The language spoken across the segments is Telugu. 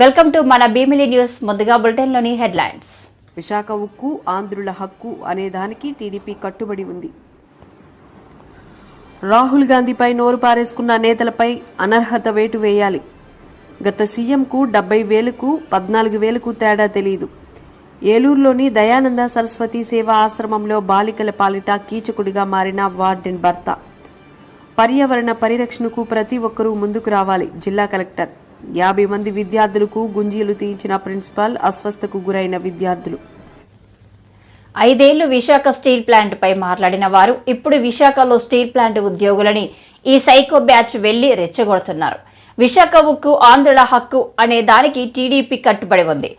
వెల్కమ్ టు మన భీమిలి న్యూస్ ముందుగా బులెటిన్లోని హెడ్లైన్స్. విశాఖ ఉక్కు ఆంధ్రుల హక్కు అనే దానికి టీడీపీ కట్టుబడి ఉంది. రాహుల్ గాంధీపై నోరు పారేసుకున్న నేతలపై అనర్హత వేటు వేయాలి. గత సీఎంకు డెబ్బై వేలకు పద్నాలుగు వేలకు తేడా తెలియదు ఏలూరులోని దయానంద సరస్వతి సేవా ఆశ్రమంలో బాలికల పాలిట కీచకుడిగా మారిన వార్డెన్ భర్త. పర్యావరణ పరిరక్షణకు ప్రతి ఒక్కరూ ముందుకు రావాలి జిల్లా కలెక్టర్. యాభై మంది విద్యార్థులకు గుంజీలు తీయించిన ప్రిన్సిపాల్ అస్వస్థకు గురైన విద్యార్థులు. ఐదేళ్ళు విశాఖ స్టీల్ ప్లాంట్పై మాట్లాడిన వారు ఇప్పుడు విశాఖలో స్టీల్ ప్లాంట్ ఉద్యోగులని ఈ సైకో బ్యాచ్ వెళ్ళి రెచ్చగొడుతున్నారు. విశాఖ ఉక్కు ఆంధ్రుల హక్కు అనే దానికి టీడీపీ కట్టుబడి ఉంది.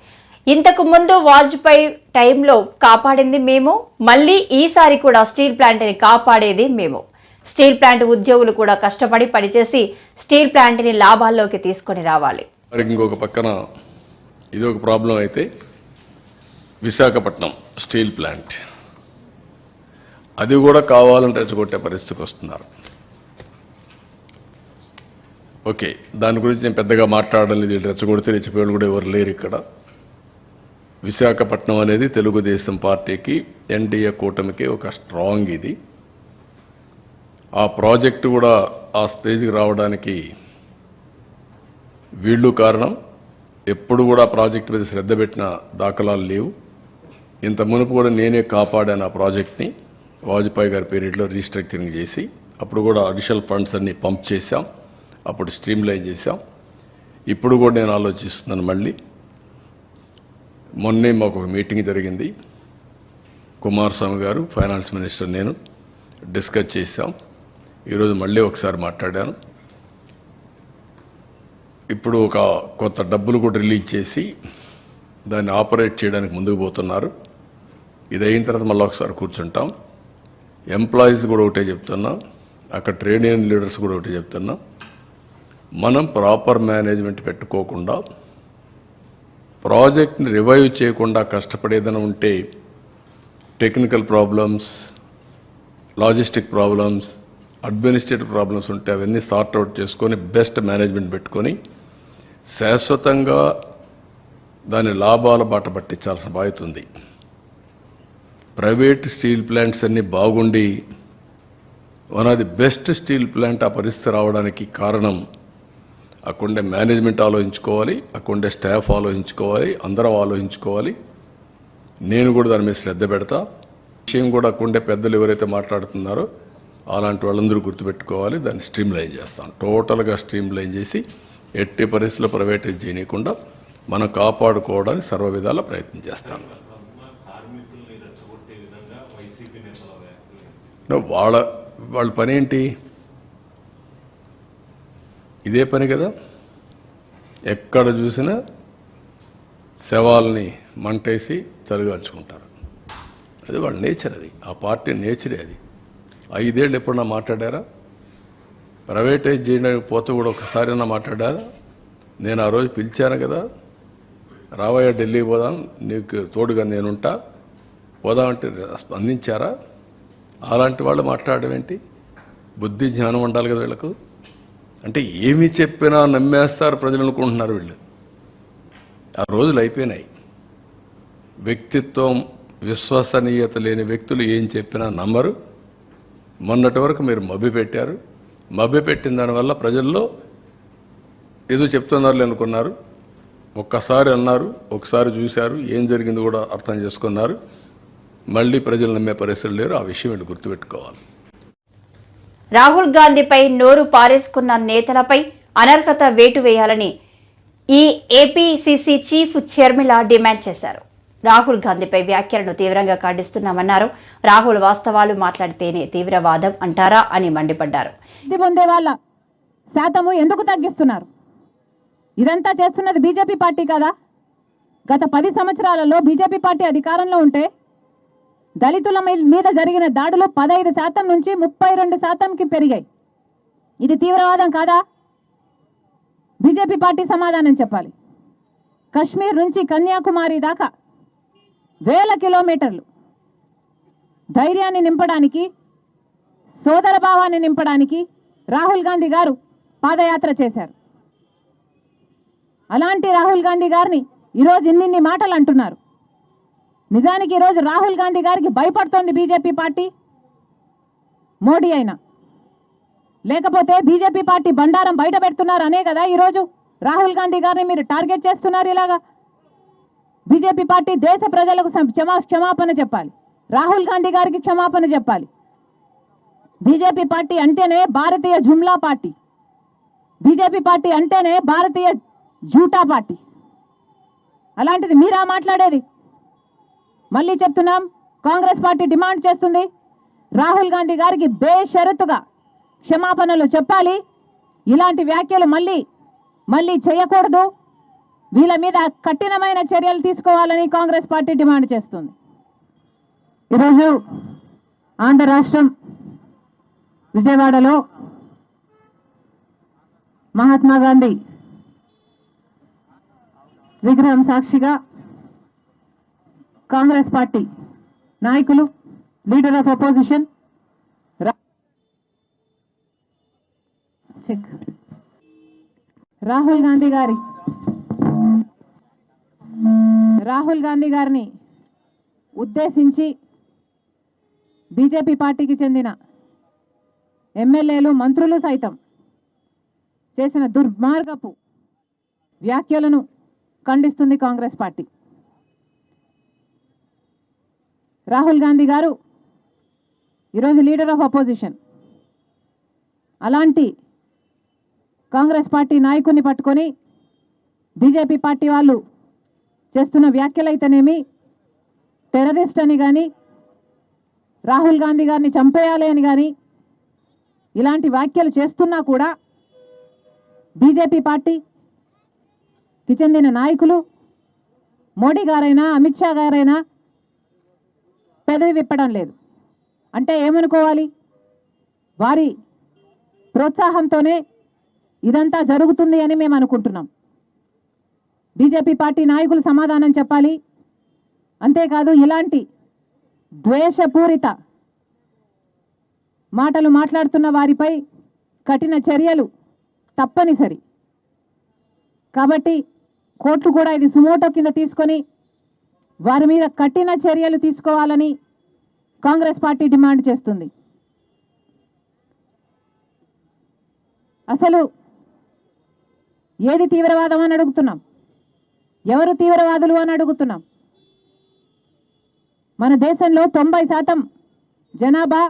ఇంతకు ముందు వాజ్పేయి టైంలో కాపాడింది మేము మళ్ళీ ఈసారి కూడా స్టీల్ ప్లాంట్ని కాపాడేది మేము. స్టీల్ ప్లాంట్ ఉద్యోగులు కూడా కష్టపడి పనిచేసి స్టీల్ ప్లాంట్ని లాభాల్లోకి తీసుకొని రావాలి. మరి ఇంకొక పక్కన ఇది ఒక ప్రాబ్లం అయితే విశాఖపట్నం స్టీల్ ప్లాంట్. అది కూడా కావాలని రెచ్చగొట్టే పరిస్థితికి వస్తున్నారు. ఓకే దాని గురించి నేను పెద్దగా మాట్లాడడం లేదు. రెచ్చగొడితే రెచ్చిపోయాడు కూడా ఎవరు లేరు ఇక్కడ. విశాఖపట్నం అనేది తెలుగుదేశం పార్టీకి ఎన్డీఏ కూటమికి ఒక స్ట్రాంగ్ ఇది. ఆ ప్రాజెక్టు కూడా ఆ స్టేజ్కి రావడానికి వీళ్ళు కారణం. ఎప్పుడు కూడా ప్రాజెక్ట్ మీద శ్రద్ధ పెట్టిన దాఖలాలు లేవు. ఇంత మునుపు కూడా నేనే కాపాడాను ఆ ప్రాజెక్ట్ని. వాజ్పేయి గారి పీరియడ్లో రీస్ట్రక్చరింగ్ చేసి అప్పుడు కూడా అడిషనల్ ఫండ్స్ అన్ని పంప్ చేశాం. అప్పుడు స్ట్రీమ్లైన్ చేశాం. ఇప్పుడు కూడా నేను ఆలోచిస్తున్నాను మళ్ళీ. మొన్నే మాకు ఒక మీటింగ్ జరిగింది. కుమారస్వామి గారు ఫైనాన్స్ మినిస్టర్ నేను డిస్కస్ చేశాం. ఈరోజు మళ్ళీ ఒకసారి మాట్లాడాను. ఇప్పుడు ఒక కొత్త డబ్బులు కూడా రిలీజ్ చేసి దాన్ని ఆపరేట్ చేయడానికి ముందుకు పోతున్నారు. ఇది అయిన తర్వాత మళ్ళీ ఒకసారి కూర్చుంటాం. ఎంప్లాయీస్ కూడా ఒకటే చెప్తున్నా. అక్కడ ట్రేడ్ యూనియన్ లీడర్స్ కూడా ఒకటే చెప్తున్నా. మనం ప్రాపర్ మేనేజ్మెంట్ పెట్టుకోకుండా ప్రాజెక్ట్ని రివైవ్ చేయకుండా కష్టపడేదైనా ఉంటే technical problems logistic problems administrative problems ఉంటే అవన్నీ సార్ట్ అవుట్ చేసుకొని బెస్ట్ మేనేజ్మెంట్ పెట్టుకొని శాశ్వతంగా దాని లాభాల బాట పట్టించాల్సిన బాధ్యత ఉంది. ప్రైవేట్ స్టీల్ ప్లాంట్స్ అన్నీ బాగుండి one of the best steel plant ఆ పరిస్థితి రావడానికి కారణం అక్కడే మేనేజ్మెంట్ ఆలోచించుకోవాలి అక్కడే స్టాఫ్ ఆలోచించుకోవాలి అందరం ఆలోచించుకోవాలి. నేను కూడా దాని మీద శ్రద్ధ పెడతా. విషయం కూడా అక్కడే పెద్దలు ఎవరైతే మాట్లాడుతున్నారో అలాంటి వాళ్ళందరూ గుర్తుపెట్టుకోవాలి దాన్ని స్ట్రీమ్ లైన్ చేస్తాం. టోటల్గా స్ట్రీమ్ లైన్ చేసి ఎట్టి పరిస్థితుల్లో ప్రైవేటైజ్ చేయనీయకుండా మనం కాపాడుకోవడానికి సర్వ విధాల ప్రయత్నం చేస్తాం. వాళ్ళ వాళ్ళ పని ఏంటి? ఇదే పని కదా? ఎక్కడ చూసినా శవాల్ని మంటేసి చలిగాల్చుకుంటారు అది వాళ్ళ నేచర్ అది. ఆ పార్టీ నేచరే అది. ఐదేళ్ళు ఎప్పుడన్నా మాట్లాడారా? ప్రైవేటైజ్ చేయడానికి పోతే కూడా ఒకసారైనా మాట్లాడారా? నేను ఆ రోజు పిలిచాను కదా. రావయ్య ఢిల్లీ పోదాం నీకు తోడుగా నేనుంటా. పోదామంటే స్పందించారా? అలాంటి వాళ్ళు మాట్లాడడం ఏంటి? బుద్ధి జ్ఞానం ఉండాలి కదా వీళ్ళకు. అంటే ఏమి చెప్పినా నమ్మేస్తారు ప్రజలు అనుకుంటున్నారు వీళ్ళు. ఆ రోజులు అయిపోయినాయి. వ్యక్తిత్వం విశ్వసనీయత లేని వ్యక్తులు ఏం చెప్పినా నమ్మరు. మొన్నటి వరకు మీరు మభ్య పెట్టారు. మభ్య పెట్టిన దానివల్ల ప్రజల్లో ఏదో చెప్తున్నారు అనుకున్నారు. ఒక్కసారి అన్నారు ఒకసారి చూశారు ఏం జరిగింది కూడా అర్థం చేసుకున్నారు. మళ్ళీ ప్రజలు నమ్మే పరిస్థితులు లేరు. ఆ విషయం వీళ్ళు గుర్తుపెట్టుకోవాలి. రాహుల్ గాంధీపై నోరు పారేసుకున్న నేతలపై అనర్హత వేటు వేయాలని ఈ ఏపీసీసీ చీఫ్ షర్మిల డిమాండ్ చేశారు. రాహుల్ గాంధీపై వ్యాఖ్యలను తీవ్రంగా ఖండిస్తున్నామన్నారు. రాహుల్ వాస్తవాలు మాట్లాడితేనే తీవ్రవాదం అంటారా అని మండిపడ్డారు. పొందే వాళ్ళ శాతము ఎందుకు తగ్గిస్తున్నారు? ఇదంతా చేస్తున్నది బీజేపీ పార్టీ కదా? గత పది సంవత్సరాలలో బీజేపీ పార్టీ అధికారంలో ఉంటే దళితుల మీ- మీద జరిగిన దాడులు పదహైదు శాతం నుంచి ముప్పై రెండు శాతంకి పెరిగాయి. ఇది తీవ్రవాదం కాదా? బీజేపీ పార్టీ సమాధానం చెప్పాలి. కశ్మీర్ నుంచి కన్యాకుమారి దాకా వేల కిలోమీటర్లు. ధైర్యాన్ని నింపడానికి సోదర భావాన్ని నింపడానికి రాహుల్ గాంధీ గారు పాదయాత్ర చేశారు. అలాంటి రాహుల్ గాంధీ గారిని ఈరోజు ఇన్నిన్ని మాటలు అంటున్నారు. నిజానికి ఈరోజు రాహుల్ గాంధీ గారికి భయపడుతోంది బీజేపీ పార్టీ మోడీ అయినా. లేకపోతే బీజేపీ పార్టీ బండారం బయట పెడుతున్నారు అనే కదా ఈరోజు రాహుల్ గాంధీ గారిని మీరు టార్గెట్ చేస్తున్నారు ఇలాగా. బీజేపీ పార్టీ దేశ ప్రజలకు క్షమా క్షమాపణ చెప్పాలి. రాహుల్ గాంధీ గారికి క్షమాపణ చెప్పాలి. బీజేపీ పార్టీ అంటేనే Bharatiya Jumla party. BJP party అంటేనే భారతీయ జూటా పార్టీ. అలాంటిది మీరా మాట్లాడేది? మళ్ళీ చెప్తున్నాం కాంగ్రెస్ పార్టీ డిమాండ్ చేస్తుంది. రాహుల్ గాంధీ గారికి బేషరతుగా క్షమాపణలు చెప్పాలి. ఇలాంటి వ్యాఖ్యలు మళ్ళీ మళ్ళీ చేయకూడదు. వీళ్ళ మీద కఠినమైన చర్యలు తీసుకోవాలని కాంగ్రెస్ పార్టీ డిమాండ్ చేస్తుంది. ఈరోజు ఆంధ్ర రాష్ట్రం విజయవాడలో మహాత్మా గాంధీ విగ్రహం సాక్షిగా కాంగ్రెస్ పార్టీ నాయకులు leader of opposition Rahul Gandhi గారి రాహుల్ గాంధీ గారిని ఉద్దేశించి బీజేపీ పార్టీకి చెందిన ఎమ్మెల్యేలు మంత్రులు సైతం చేసిన దుర్మార్గపు వ్యాఖ్యలను ఖండిస్తుంది కాంగ్రెస్ పార్టీ. రాహుల్ గాంధీ గారు ఈరోజు లీడర్ ఆఫ్ అపోజిషన్. అలాంటి కాంగ్రెస్ పార్టీ నాయకుడిని పట్టుకొని బీజేపీ పార్టీ వాళ్ళు చేస్తున్న వ్యాఖ్యలైతేనేమి టెర్రరిస్ట్ అని కానీ రాహుల్ గాంధీ గారిని చంపేయాలి అని కానీ ఇలాంటి వ్యాఖ్యలు చేస్తున్నా కూడా బీజేపీ పార్టీకి చెందిన నాయకులు మోడీ గారైనా అమిత్ షా గారైనా పెదవి విప్పడం లేదు. అంటే ఏమనుకోవాలి? వారి ప్రోత్సాహంతోనే ఇదంతా జరుగుతుంది అని మేము అనుకుంటున్నాం. బీజేపీ పార్టీ నాయకులు సమాధానం చెప్పాలి. అంతేకాదు ఇలాంటి ద్వేషపూరిత మాటలు మాట్లాడుతున్న వారిపై కఠిన చర్యలు తప్పనిసరి. కాబట్టి కోర్టు కూడా ఇది సుమోటో కింద తీసుకొని వారి మీద కఠిన చర్యలు తీసుకోవాలని కాంగ్రెస్ పార్టీ డిమాండ్ చేస్తుంది. అసలు ఏది తీవ్రవాదం అని అడుగుతున్నాం? ఎవరు తీవ్రవాదులు అని అడుగుతున్నాం? మన దేశంలో తొంభై శాతం జనాభా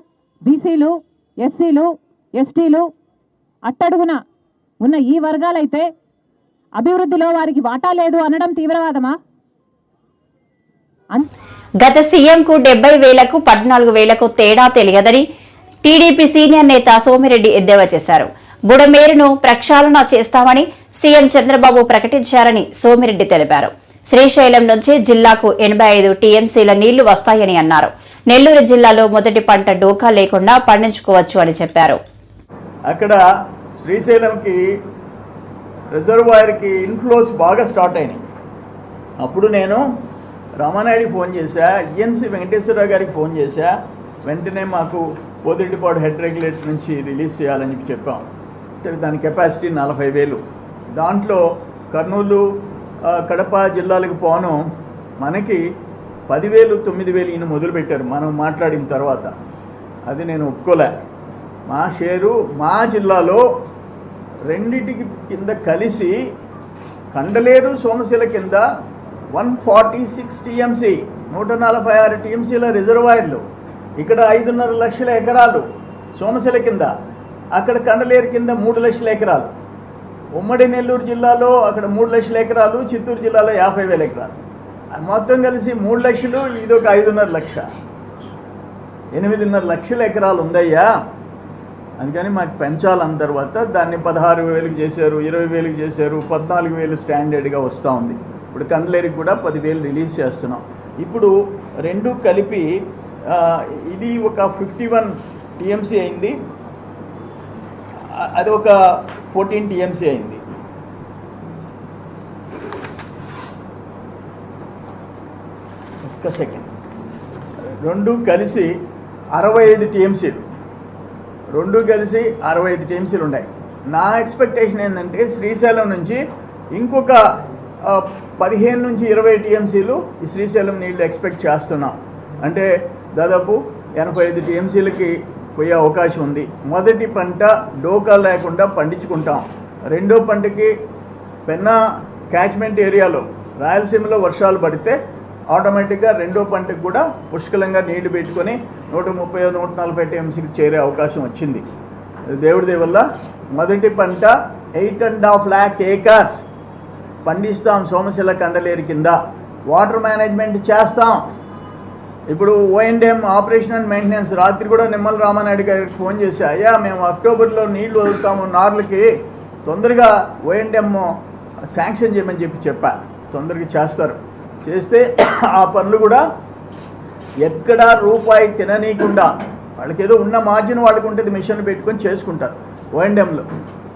బీసీలు ఎస్సీలు ఎస్టీలు అట్టడుగున ఉన్న ఈ వర్గాలైతే అభివృద్ధిలో వారికి వాటా లేదు అనడం తీవ్రవాదమా? గత సీఎంకు డెబ్బై వేలకు పద్నాలుగు వేలకు తేడా తెలియదని టీడీపీ సీనియర్ నేత సోమిరెడ్డి ఎద్దేవా చేశారు. బుడమేరును ప్రక్షాళన చేస్తామని సీఎం చంద్రబాబు ప్రకటించారని సోమిరెడ్డి తెలిపారు. శ్రీశైలం నుంచి జిల్లాకు ఎనభై ఐదు టీఎంసీల నీళ్ళు వస్తాయని అన్నారు. నెల్లూరు జిల్లాలో మొదటి పంట డోకా లేకుండా పండించుకోవచ్చు అని చెప్పారు. అక్కడ శ్రీశైలంకి రిజర్వాయర్కి ఇన్ఫ్లోస్ బాగా స్టార్ట్ అయినాయి. అప్పుడు నేను రామానాయుడికి ఫోన్ చేశా ఈఎన్సి వెంకటేశ్వరరావు గారికి ఫోన్ చేశా వెంటనే మాకు పోతిరెడ్డిపాడు హెడ్ రెగ్యులేటర్ నుంచి రిలీజ్ చేయాలని చెప్పి చెప్పాం. దాని కెపాసిటీ నలభై వేలు. దాంట్లో కర్నూలు కడప జిల్లాలకు పోను. మనకి పదివేలు తొమ్మిది వేలు ఈయన మొదలుపెట్టారు మనం మాట్లాడిన తర్వాత. అది నేను ఒప్పుకోలే. మా షేరు మా జిల్లాలో రెండిటికి కింద కలిసి కండలేరు సోమశిల కింద వన్ ఫార్టీ సిక్స్ టీఎంసీ నూట నలభై ఆరు టీఎంసీల రిజర్వాయర్లు ఇక్కడ ఐదున్నర లక్షల ఎకరాలు సోమశిల కింద. అక్కడ కండలేరు కింద మూడు లక్షల ఎకరాలు. ఉమ్మడి నెల్లూరు జిల్లాలో అక్కడ మూడు లక్షల ఎకరాలు చిత్తూరు జిల్లాలో యాభై వేల ఎకరాలు. మొత్తం కలిసి మూడు లక్షలు ఇది ఒక ఐదున్నర లక్ష. ఎనిమిదిన్నర లక్షల ఎకరాలు ఉందయ్యా. అందుకని మాకు పెంచాలన్న తర్వాత దాన్ని పదహారు వేలకు చేశారు ఇరవై వేలకు చేశారు పద్నాలుగు వేలు స్టాండర్డ్గా వస్తూ ఉంది. ఇప్పుడు కండ్లేరికి కూడా పదివేలు రిలీజ్ చేస్తున్నాం. ఇప్పుడు రెండు కలిపి ఇది ఒక ఫిఫ్టీ వన్ టీఎంసీ అయింది. అది ఒక ఫోర్టీన్ టీఎంసీ అయింది. ఒక్క సెకండ్ రెండు కలిసి అరవై ఐదు టీఎంసీలు రెండు కలిసి అరవై ఐదు టీఎంసీలు ఉన్నాయి. నా ఎక్స్పెక్టేషన్ ఏంటంటే శ్రీశైలం నుంచి ఇంకొక పదిహేను నుంచి ఇరవై టీఎంసీలు ఈ శ్రీశైలం నీళ్ళు ఎక్స్పెక్ట్ చేస్తున్నాం. అంటే దాదాపు ఎనభై ఐదు టీఎంసీలకి పోయే అవకాశం ఉంది. మొదటి పంట డోకా లేకుండా పండించుకుంటాం. రెండో పంటకి పెన్నా క్యాచ్మెంట్ ఏరియాలో రాయలసీమలో వర్షాలు పడితే ఆటోమేటిక్గా రెండో పంటకు కూడా పుష్కలంగా నీళ్ళు పెట్టుకొని నూట ముప్పై నూట నలభై టీఎంసీకి చేరే అవకాశం వచ్చింది. దేవుడి వల్ల మొదటి పంట eight and half lakh acres పండిస్తాం సోమశిల కండలేరు కింద. వాటర్ మేనేజ్మెంట్ చేస్తాం. ఇప్పుడు ఓఎన్డిఎం ఆపరేషన్ అండ్ మెయింటెనెన్స్ రాత్రి కూడా నిమ్మల రామానాయుడు గారికి ఫోన్ చేసి అయ్యా మేము అక్టోబర్లో నీళ్ళు వదులుతాము నార్లకి. తొందరగా ఓఎన్డిఎం శాంక్షన్ చేయమని చెప్పి చెప్పా. తొందరగా చేస్తారు. చేస్తే ఆ పనులు కూడా ఎక్కడా రూపాయి తిననీయకుండా వాళ్ళకి ఏదో ఉన్న మార్జిన్ వాళ్ళకు ఉంటుంది మిషన్ పెట్టుకొని చేసుకుంటారు ఓఎన్డిఎంలో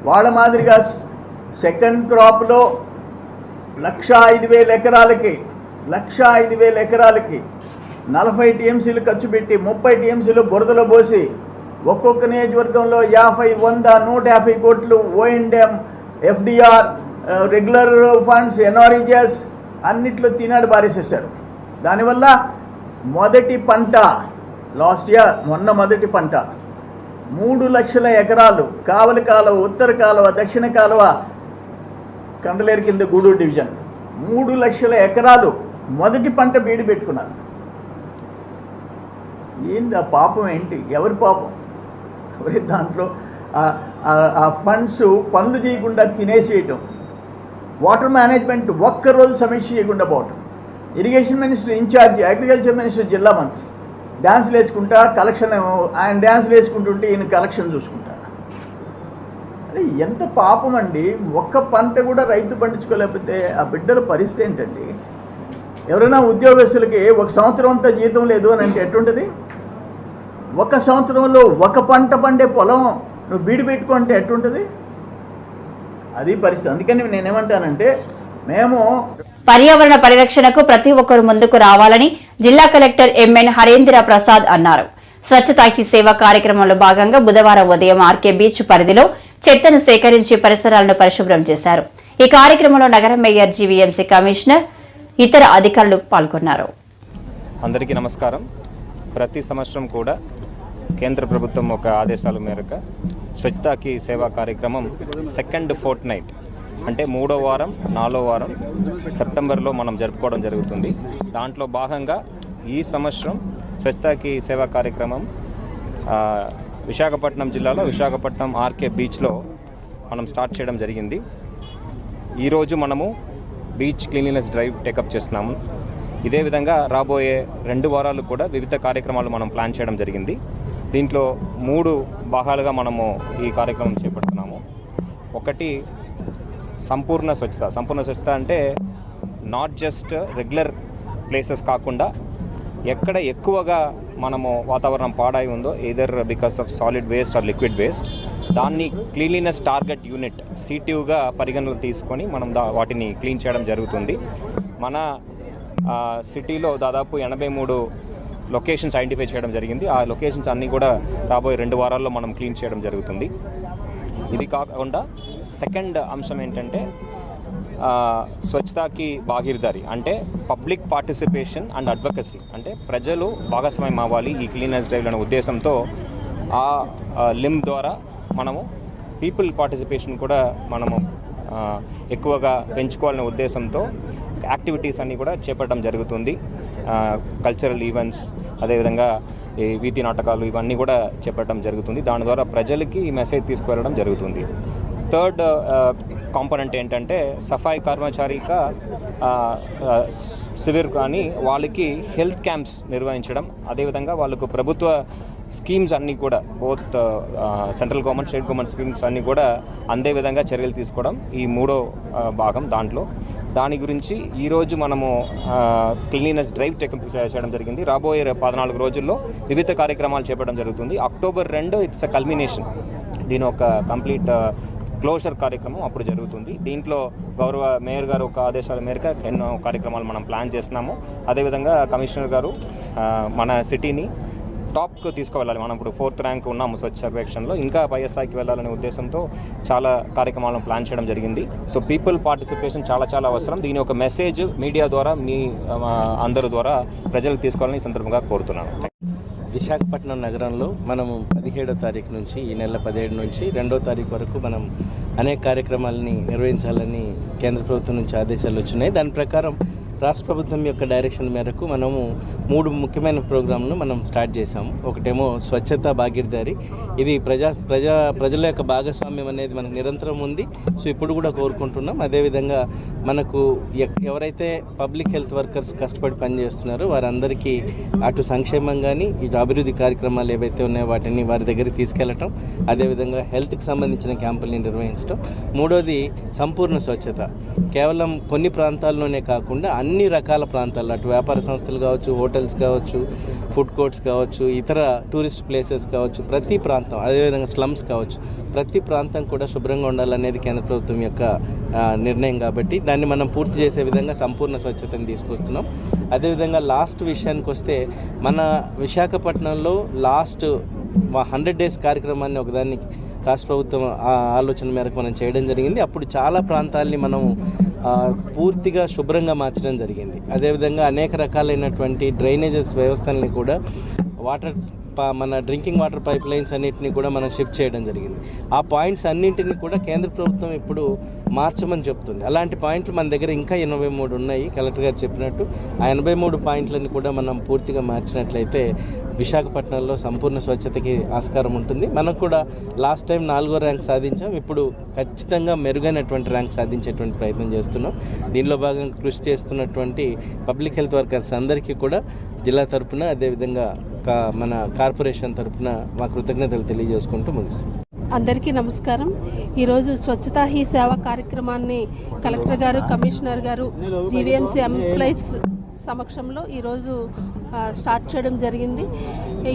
వాళ్ళ మాదిరిగా సెకండ్ క్రాప్లో లక్ష ఐదు వేల ఎకరాలకి లక్ష ఐదు వేల ఎకరాలకి నలభై టీఎంసీలు ఖర్చు పెట్టి ముప్పై టీఎంసీలు బురదలో పోసి ఒక్కొక్క నియోజకవర్గంలో యాభై వంద నూట యాభై కోట్లు O and M FDR regular funds NREGS అన్నిట్లో తినాడు పారేసేసారు దానివల్ల మొదటి పంట లాస్ట్ ఇయర్ మొన్న మొదటి పంట మూడు లక్షల ఎకరాలు కావలి కాలువ ఉత్తర కాలువ దక్షిణ కాలువ కండలేరు కింద గూడూరు డివిజన్. మూడు లక్షల ఎకరాలు మొదటి పంట బీడి పెట్టుకున్నారు. ఏంది ఆ పాపం ఏంటి? ఎవరి పాపం? ఎవరి దాంట్లో? ఆ- ఫండ్స్ పనులు చేయకుండా తినేసేయటం. వాటర్ మేనేజ్మెంట్ ఒక్కరోజు సమీక్ష చేయకుండా పోవటం. Irrigation minister in-charge agriculture minister జిల్లా మంత్రి. డ్యాన్స్లు వేసుకుంటా కలెక్షన్ ఆయన డ్యాన్స్లు వేసుకుంటుంటే ఈయన కలెక్షన్ చూసుకుంటా. అరే ఎంత పాపం అండి. ఒక్క పంట కూడా రైతు పండించుకోలేకపోతే ఆ బిడ్డల పరిస్థితి ఏంటండి? ఎవరైనా ఉద్యోగస్తులకి ఒక సంవత్సరం అంతా జీతం లేదు అని అంటే ఎట్టుంటుంది ఒక సంవత్సరంలో ఒక పంట పండే పొలం నువ్వు బీడి పెట్టుకుంటే ఎట్టుంటుంది? అది పరిస్థితి. అందుకని నేనేమంటానంటే మేము పర్యావరణ పరిరక్షణకు ప్రతి ఒక్కరూ ముందుకు రావాలని జిల్లా కలెక్టర్ ఎంఎన్ హరేంద్ర ప్రసాద్ అన్నారు. స్వచ్ఛతా హీ సేవ కార్యక్రమంలో భాగంగా బుధవారం ఉదయం ఆర్కే బీచ్ పరిధిలో చెత్తను సేకరించి పరిసరాలను పరిశుభ్రం చేశారు. ఈ కార్యక్రమంలో నగర మేయర్ జీవీఎంసీ కమిషనర్ ఇతర అధికారులు పాల్గొన్నారు. అందరికీ నమస్కారం. ప్రతి సంవత్సరం కూడా కేంద్ర ప్రభుత్వం ఒక ఆదేశాల మేరకు స్వచ్ఛతాకి సేవా కార్యక్రమం సెకండ్ ఫోర్త్ నైట్ అంటే మూడో వారం నాలుగో వారం సెప్టెంబర్లో మనం జరుపుకోవడం జరుగుతుంది. దాంట్లో భాగంగా ఈ సంవత్సరం స్వచ్ఛతాకి సేవా కార్యక్రమం విశాఖపట్నం జిల్లాలో విశాఖపట్నం ఆర్కే బీచ్లో మనం స్టార్ట్ చేయడం జరిగింది. ఈరోజు మనము బీచ్ క్లీన్లీనెస్ డ్రైవ్ టేకప్ చేస్తున్నాము. ఇదే విధంగా రాబోయే రెండు వారాలు కూడా వివిధ కార్యక్రమాలు మనం ప్లాన్ చేయడం జరిగింది. దీంట్లో మూడు భాగాలుగా మనము ఈ కార్యక్రమం చేపడుతున్నాము. ఒకటి సంపూర్ణ స్వచ్ఛత. సంపూర్ణ స్వచ్ఛత అంటే నాట్ జస్ట్ రెగ్యులర్ ప్లేసెస్ కాకుండా ఎక్కడ ఎక్కువగా మనము వాతావరణం పాడై ఉందో either because of solid waste or liquid waste దాన్ని క్లీన్లీనెస్ టార్గెట్ యూనిట్ సిటీవ్గా పరిగణలో తీసుకొని మనం దా వాటిని క్లీన్ చేయడం జరుగుతుంది. మన సిటీలో దాదాపు ఎనభై మూడు లొకేషన్స్ ఐడెంటిఫై చేయడం జరిగింది. ఆ లొకేషన్స్ అన్నీ కూడా రాబోయే రెండు వారాల్లో మనం క్లీన్ చేయడం జరుగుతుంది. ఇది కాకుండా సెకండ్ అంశం ఏంటంటే స్వచ్ఛతకి స్వచ్ఛతాకి అంటే పబ్లిక్ పార్టిసిపేషన్ అండ్ అడ్వకసీ అంటే ప్రజలు భాగస్వామ్యం అవ్వాలి ఈ క్లీనెస్ డ్రైవ్ అనే ఉద్దేశంతో ఆ లిమ్ ద్వారా మనము పీపుల్ పార్టిసిపేషన్ కూడా మనము ఎక్కువగా పెంచుకోవాలనే ఉద్దేశంతో యాక్టివిటీస్ అన్నీ కూడా చేపట్టడం జరుగుతుంది. కల్చరల్ ఈవెంట్స్ అదేవిధంగా ఈ వీధి నాటకాలు ఇవన్నీ కూడా చేపట్టడం జరుగుతుంది. దాని ద్వారా ప్రజలకి ఈ మెసేజ్ తీసుకువెళ్ళడం జరుగుతుంది. థర్డ్ కాంపోనెంట్ ఏంటంటే సఫాయి కర్మచారిక సివిర్ కానీ వాళ్ళకి హెల్త్ క్యాంప్స్ నిర్వహించడం. అదేవిధంగా వాళ్ళకు ప్రభుత్వ స్కీమ్స్ అన్నీ కూడా both central government state government schemes అన్నీ కూడా అందే విధంగా చర్యలు తీసుకోవడం ఈ మూడో భాగం దాంట్లో. దాని గురించి ఈరోజు మనము క్లీనినెస్ డ్రైవ్ టెకప్ చేయడం జరిగింది. రాబోయే పద్నాలుగు రోజుల్లో వివిధ కార్యక్రమాలు చేపట్టడం జరుగుతుంది. అక్టోబర్ రెండు ఇట్స్ అ కల్మినేషన్ దీని ఒక కంప్లీట్ క్లోజర్ కార్యక్రమం అప్పుడు జరుగుతుంది. దీంట్లో గౌరవ మేయర్ గారు ఒక ఆదేశాల మేరకు ఎన్నో కార్యక్రమాలు మనం ప్లాన్ చేస్తున్నాము. అదేవిధంగా కమిషనర్ గారు మన సిటీని టాప్కు తీసుకువెళ్ళాలి. మనం ఇప్పుడు ఫోర్త్ ర్యాంక్ ఉన్నాము స్వచ్ఛ సర్వేక్షణలో. ఇంకా పై స్థాయికి వెళ్ళాలనే ఉద్దేశంతో చాలా కార్యక్రమాలను ప్లాన్ చేయడం జరిగింది. సో పీపుల్ పార్టిసిపేషన్ చాలా చాలా అవసరం. దీని ఒక మెసేజ్ మీడియా ద్వారా మీ అందరి ద్వారా ప్రజలకు తీసుకోవాలని ఈ సందర్భంగా కోరుతున్నాను. విశాఖపట్నం నగరంలో మనం పదిహేడో తారీఖు నుంచి ఈ నెల పదిహేడు నుంచి రెండో తారీఖు వరకు మనం అనేక కార్యక్రమాలని నిర్వహించాలని కేంద్ర ప్రభుత్వం నుంచి ఆదేశాలు వచ్చినాయి. దాని ప్రకారం రాష్ట్ర ప్రభుత్వం యొక్క డైరెక్షన్ మేరకు మనము మూడు ముఖ్యమైన ప్రోగ్రాంలు మనం స్టార్ట్ చేసాము ఒకటేమో స్వచ్ఛత భాగీదారి ఇది ప్రజా ప్రజా ప్రజల యొక్క భాగస్వామ్యం అనేది మనకు నిరంతరం ఉంది. సో ఇప్పుడు కూడా కోరుకుంటున్నాం. అదేవిధంగా మనకు ఎక్- ఎవరైతే పబ్లిక్ హెల్త్ వర్కర్స్ కష్టపడి పనిచేస్తున్నారో వారందరికీ అటు సంక్షేమం కానీ ఇటు అభివృద్ధి కార్యక్రమాలు ఏవైతే ఉన్నాయో వాటిని వారి దగ్గరికి తీసుకెళ్ళటం అదేవిధంగా హెల్త్కి సంబంధించిన క్యాంపుల్ని నిర్వహించడం మూడోది సంపూర్ణ స్వచ్ఛత. కేవలం కొన్ని ప్రాంతాల్లోనే కాకుండా అన్ని అన్ని రకాల ప్రాంతాల్లో అటు వ్యాపార సంస్థలు కావచ్చు హోటల్స్ కావచ్చు ఫుడ్ కోర్ట్స్ కావచ్చు ఇతర టూరిస్ట్ ప్లేసెస్ కావచ్చు ప్రతి ప్రాంతం అదేవిధంగా స్లమ్స్ కావచ్చు ప్రతి ప్రాంతం కూడా శుభ్రంగా ఉండాలనేది కేంద్ర ప్రభుత్వం యొక్క నిర్ణయం కాబట్టి దాన్ని మనం పూర్తి చేసే విధంగా సంపూర్ణ స్వచ్ఛతను తీసుకొస్తున్నాం. అదేవిధంగా లాస్ట్ విషయానికి వస్తే మన విశాఖపట్నంలో లాస్ట్ హండ్రెడ్ డేస్ కార్యక్రమాన్ని ఒకదాన్ని రాష్ట్ర ప్రభుత్వం ఆలోచన మేరకు మనం చేయడం జరిగింది. అప్పుడు చాలా ప్రాంతాల్ని మనం పూర్తిగా శుభ్రంగా మార్చడం జరిగింది. అదేవిధంగా అనేక రకాలైనటువంటి డ్రైనేజెస్ వ్యవస్థల్ని కూడా వాటర్ మన డ్రింకింగ్ వాటర్ పైప్ లైన్స్ అన్నింటినీ కూడా మనం షిఫ్ట్ చేయడం జరిగింది. ఆ పాయింట్స్ అన్నింటినీ కూడా కేంద్ర ప్రభుత్వం ఇప్పుడు మార్చమని చెప్తుంది. అలాంటి పాయింట్లు మన దగ్గర ఇంకా ఎనభై మూడు ఉన్నాయి. కలెక్టర్ గారు చెప్పినట్టు ఆ ఎనభై మూడు పాయింట్లను కూడా మనం పూర్తిగా మార్చినట్లయితే విశాఖపట్నంలో సంపూర్ణ స్వచ్ఛతకి ఆస్కారం ఉంటుంది. మనం కూడా లాస్ట్ టైం నాలుగో ర్యాంక్ సాధించాం. ఇప్పుడు ఖచ్చితంగా మెరుగైనటువంటి ర్యాంక్ సాధించేటువంటి ప్రయత్నం చేస్తున్నాం. దీనిలో భాగంగా కృషి చేస్తున్నటువంటి పబ్లిక్ హెల్త్ వర్కర్స్ అందరికీ కూడా జిల్లా తరపున అదేవిధంగా కా- మన కార్పొరేషన్ తరపున మా కృతజ్ఞతలు తెలియజేసుకుంటూ ముగిస్తాం అందరికీ నమస్కారం. ఈరోజు స్వచ్ఛతా హీ సేవ కార్యక్రమాన్ని కలెక్టర్ గారు కమిషనర్ గారు జీవీఎంసీ ఎంప్లాయీస్ సమక్షంలో ఈరోజు స్టార్ట్ చేయడం జరిగింది.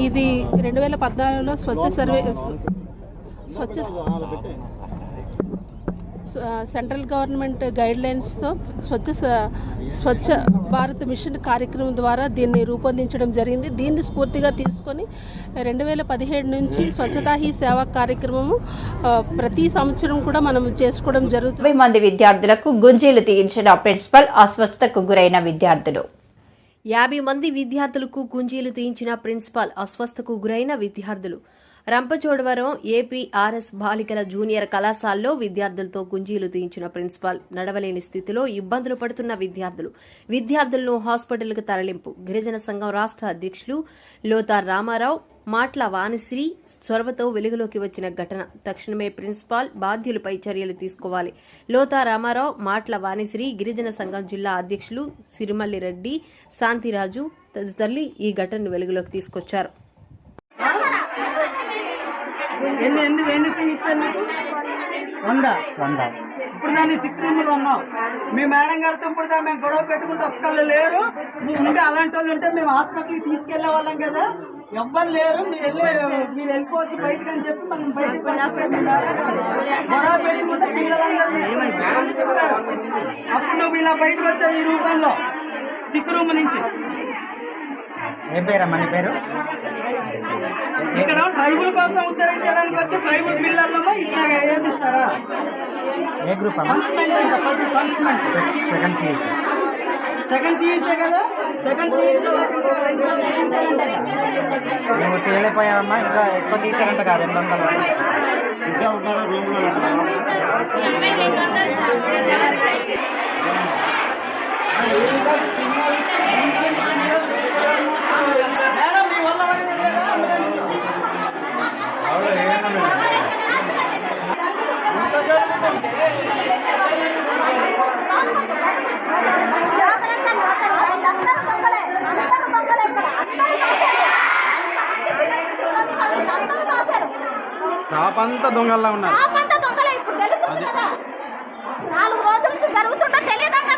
ఇది రెండు వేల పద్నాలుగులో Swachh survey Swachh central government guide లైన్స్తో Swachh స- స్వచ్ఛ భారత్ మిషన్ కార్యక్రమం ద్వారా దీన్ని రూపొందించడం జరిగింది. దీన్ని స్ఫూర్తిగా తీసుకొని రెండు వేల పదిహేడు నుంచి స్వచ్ఛతా హీ సేవా కార్యక్రమము ప్రతి సంవత్సరం కూడా మనం చేసుకోవడం జరుగుతుంది. మంది విద్యార్థులకు గుంజీలు తీయించిన ప్రిన్సిపల్ అస్వస్థతకు గురైన విద్యార్థులు. యాభై మంది విద్యార్థులకు గుంజీలు తీయించిన ప్రిన్సిపాల్ అస్వస్థకు గురైన విద్యార్థులు. రంపచోడవరం ఏపీఆర్ఎస్ బాలికల జూనియర్ కళాశాలలో విద్యార్థులతో గుంజీలు తీయించిన ప్రిన్సిపాల్ నడవలేని స్థితిలో ఇబ్బందులు పడుతున్న విద్యార్థులు. విద్యార్థులను హాస్పిటల్కు తరలింపు. గిరిజన సంఘం రాష్ట్ర అధ్యక్షులు లోతార్ రామారావు మాట్ల వాణిశ్రీ చొరవతో వెలుగులోకి వచ్చిన ఘటన. తక్షణమే ప్రిన్సిపాల్ బాధ్యులపై చర్యలు తీసుకోవాలి. లోతా రామారావు మాట్ల వాణిశ్రీ గిరిజన సంఘం జిల్లా అధ్యక్షులు సిరిమల్లి రెడ్డి శాంతిరాజు తదితరులు ఈ ఘటనను వెలుగులోకి తీసుకొచ్చారు. ఎన్ని ఎన్ని ఎన్ని ఇచ్చారు మీకు? వంద. వంద. ఇప్పుడు దాన్ని సిక్స్ రూమ్లు ఉన్నాం. మీ మేడం గారితో ఇప్పుడు మేము గొడవ పెట్టుకుంటే ఒక్కళ్ళు లేరు. ఉంటే అలాంటి వాళ్ళు ఉంటే మేము హాస్పిటల్కి తీసుకెళ్ళే వాళ్ళం కదా. ఎవ్వరు లేరు. మీరు వెళ్ళి మీరు వెళ్ళిపోవచ్చు బయటకు అని చెప్పి మనం బయటకు. గొడవ పెట్టుకుంటే పిల్లలందరూ అప్పుడు నువ్వు ఇలా బయటకు వచ్చావు ఈ రూపంలో సిక్ రూమ్ నుంచి. ఏం పేరమ్మా నీ పేరు? ఇక్కడ ట్రైబుల్ కోసం ఉద్ధరించడానికి వచ్చి ట్రైబుల్ పిల్లల్లో ఇట్లా ఏదిస్తారా A group second CS second సిఈసే కదా? సెకండ్ సిఈసీ నువ్వు తేలిపోయావమ్మా ఇంకా ఎక్కువ తీసారంట కాదు రెండు వందలు. ఇంకా ఉన్నారు రూమ్లో? మేడం స్టాప్ అంతా దొంగల్లా ఉన్నారు. నాలుగు రోజుల నుంచి జరుగుతుందో తెలియదన్న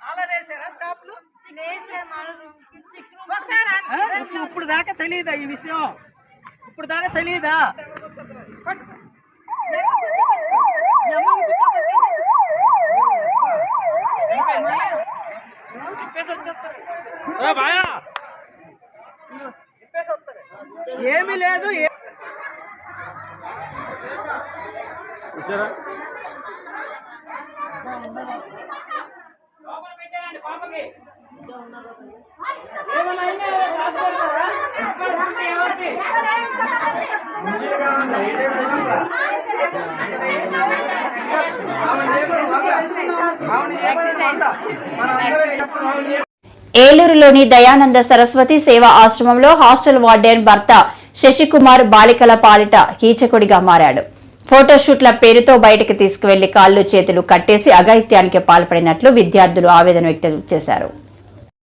ఆలరేసారా స్టాప్లు ఆ? ఇప్పుడు- ఇప్పుడు దాకా తెలియదా ఈ విషయం ఇప్పుడు దాకా. తిప్పేసి వస్తారు. ఏమీ లేదు ఏ- ఏలూరులోని దయానంద సరస్వతి సేవా ఆశ్రమంలో హాస్టల్ వార్డెన్ భర్త శశికుమార్ బాలికల పాలిట కీచకుడిగా మారాడు. ఫోటోషూట్ల పేరుతో బయటకు తీసుకువెళ్ళి కాళ్ళు చేతులు కట్టేసి అఘాయిత్యానికి పాల్పడినట్లు విద్యార్థులు ఆవేదన వ్యక్తం చేశారు.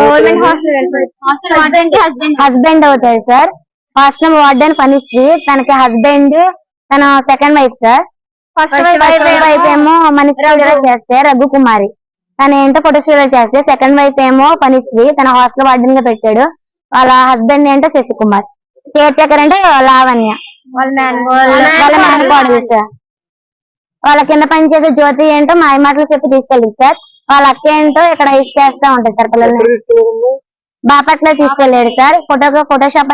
government hostel husband. Husband అవుతాడు సార్. హాస్టల్ వార్డెన్ పనిచ్చి తనకి హస్బెండ్ తన second wife sir. First wife ఏమో మనిషి చేస్తే రఘు కుమారి. తను ఏంటో ఫోటో స్టూడియో చేస్తే సెకండ్ వైఫ్ ఏమో పనిశ్రీ తన హాస్టల్ వార్డెన్గా పెట్టాడు. వాళ్ళ హస్బెండ్ ఏంటో శశికుమార్. కేర్ టేకర్ అంటే లావణ్య. వాళ్ళ మేనకోడలు సార్ వాళ్ళ కింద పనిచేసే జ్యోతి ఏంటో మాయ మాటలు చెప్పి తీసుకెళ్ళింది సార్. వాళ్ళ అక్క ఏంటో ఇక్కడ ఇచ్చేస్తా ఉంటాయి సార్ పిల్లల్ని. బాపట్ల తీసుకెళ్ళాడు సార్. Photo Photoshop